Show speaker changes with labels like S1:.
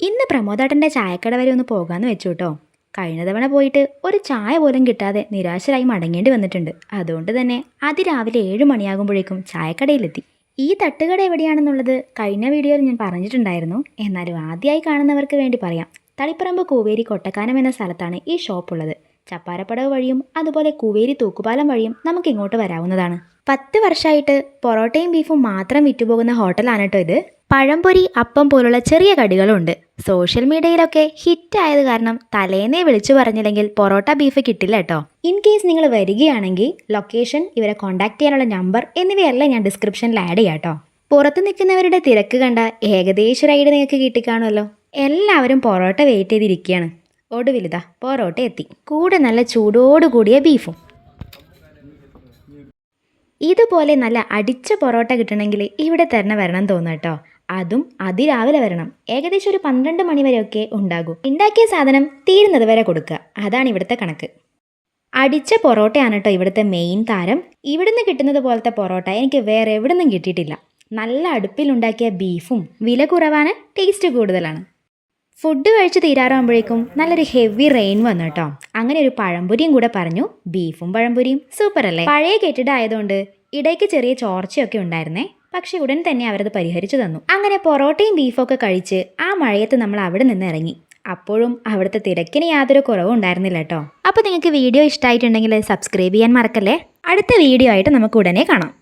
S1: ഇന്ന് പ്രമോദേട്ടന്റെ ചായക്കട വരെ ഒന്ന് പോകാമെന്ന് വെച്ചു കേട്ടോ കഴിഞ്ഞ തവണ പോയിട്ട് ഒരു ചായ പോലും കിട്ടാതെ നിരാശരായി മടങ്ങേണ്ടി വന്നിട്ടുണ്ട്. അതുകൊണ്ട് തന്നെ അതിരാവിലെ ഏഴ് മണിയാകുമ്പോഴേക്കും ചായക്കടയിലെത്തി. ഈ തട്ടുകട എവിടെയാണെന്നുള്ളത് കഴിഞ്ഞ വീഡിയോയിൽ ഞാൻ പറഞ്ഞിട്ടുണ്ടായിരുന്നു. എന്നാലും ആദ്യമായി കാണുന്നവർക്ക് വേണ്ടി പറയാം. തളിപ്പറമ്പ് കൂവേരി കൊട്ടക്കാനം എന്ന സ്ഥലത്താണ് ഈ ഷോപ്പ് ഉള്ളത് ചപ്പാരപ്പടവ് വഴിയും അതുപോലെ കുവേരി തൂക്കുപാലം വഴിയും നമുക്ക് ഇങ്ങോട്ട് വരാവുന്നതാണ്. പത്ത് വർഷമായിട്ട് പൊറോട്ടയും ബീഫും മാത്രം വിറ്റുപോകുന്ന ഹോട്ടലാണ് കേട്ടോ ഇത്. പഴംപൊരി അപ്പം പോലുള്ള ചെറിയ കടികളുണ്ട്. സോഷ്യൽ മീഡിയയിലൊക്കെ ഹിറ്റ് ആയത് കാരണം തലേന്നേ വിളിച്ചു പറഞ്ഞില്ലെങ്കിൽ പൊറോട്ട ബീഫ് കിട്ടില്ല കേട്ടോ ഇൻ കേസ് നിങ്ങൾ വരികയാണെങ്കിൽ ലൊക്കേഷൻ ഇവരെ കോൺടാക്ട് ചെയ്യാനുള്ള നമ്പർ എന്നിവയെല്ലാം ഞാൻ ഡിസ്ക്രിപ്ഷനിൽ ആഡ് ചെയ്യാം കേട്ടോ പുറത്ത് നിൽക്കുന്നവരുടെ തിരക്ക് കണ്ട ഏകദേശം റൈഡ് നിങ്ങൾക്ക് കിട്ടിക്കാണുമല്ലോ എല്ലാവരും പൊറോട്ട വെയിറ്റ് ചെയ്തിരിക്കുകയാണ്. ഒടുവിലിതാ പൊറോട്ട എത്തി കൂടെ നല്ല ചൂടോടുകൂടിയ ബീഫും. ഇതുപോലെ നല്ല അടിച്ച പൊറോട്ട കിട്ടണമെങ്കിൽ ഇവിടെ തന്നെ വരണം തോന്നുന്നു കേട്ടോ. അതും അതിരാവിലെ വരണം. ഏകദേശം ഒരു പന്ത്രണ്ട് മണി ഉണ്ടാകും ഉണ്ടാകൂ. ഉണ്ടാക്കിയ സാധനം തീരുന്നത് വരെ കൊടുക്കുക. അതാണ് ഇവിടുത്തെ കണക്ക്. അടിച്ച പൊറോട്ടയാണ് കേട്ടോ ഇവിടുത്തെ മെയിൻ താരം. ഇവിടുന്ന് കിട്ടുന്നത് പോലത്തെ പൊറോട്ട എനിക്ക് വേറെ എവിടെ നിന്നും കിട്ടിയിട്ടില്ല. നല്ല അടുപ്പിലുണ്ടാക്കിയ ബീഫും വില കുറവാണ് ടേസ്റ്റ് കൂടുതലാണ്. ഫുഡ് കഴിച്ച് തീരാറാകുമ്പോഴേക്കും നല്ലൊരു ഹെവി റെയിൻ വന്നു കേട്ടോ. അങ്ങനെ ഒരു പഴംപൊരിയും കൂടെ പറഞ്ഞു. ബീഫും പഴംപൊരിയും. സൂപ്പർ അല്ലേ? പഴയ കെട്ടിടമായതുകൊണ്ട് ഇടയ്ക്ക് ചെറിയ ചോർച്ചയൊക്കെ ഉണ്ടായിരുന്നേ. പക്ഷെ ഉടൻ തന്നെ അവരത് പരിഹരിച്ചു തന്നു. അങ്ങനെ പൊറോട്ടയും ബീഫും ഒക്കെ കഴിച്ച് ആ മഴയത്ത് നമ്മൾ അവിടെ നിന്ന് ഇറങ്ങി. അപ്പോഴും അവിടുത്തെ തിരക്കിന് യാതൊരു കുറവും ഉണ്ടായിരുന്നില്ല കേട്ടോ. അപ്പോൾ നിങ്ങൾക്ക് വീഡിയോ ഇഷ്ടമായിട്ടുണ്ടെങ്കിൽ സബ്സ്ക്രൈബ് ചെയ്യാൻ മറക്കല്ലേ? അടുത്ത വീഡിയോ ആയിട്ട് നമുക്ക് ഉടനെ കാണാം.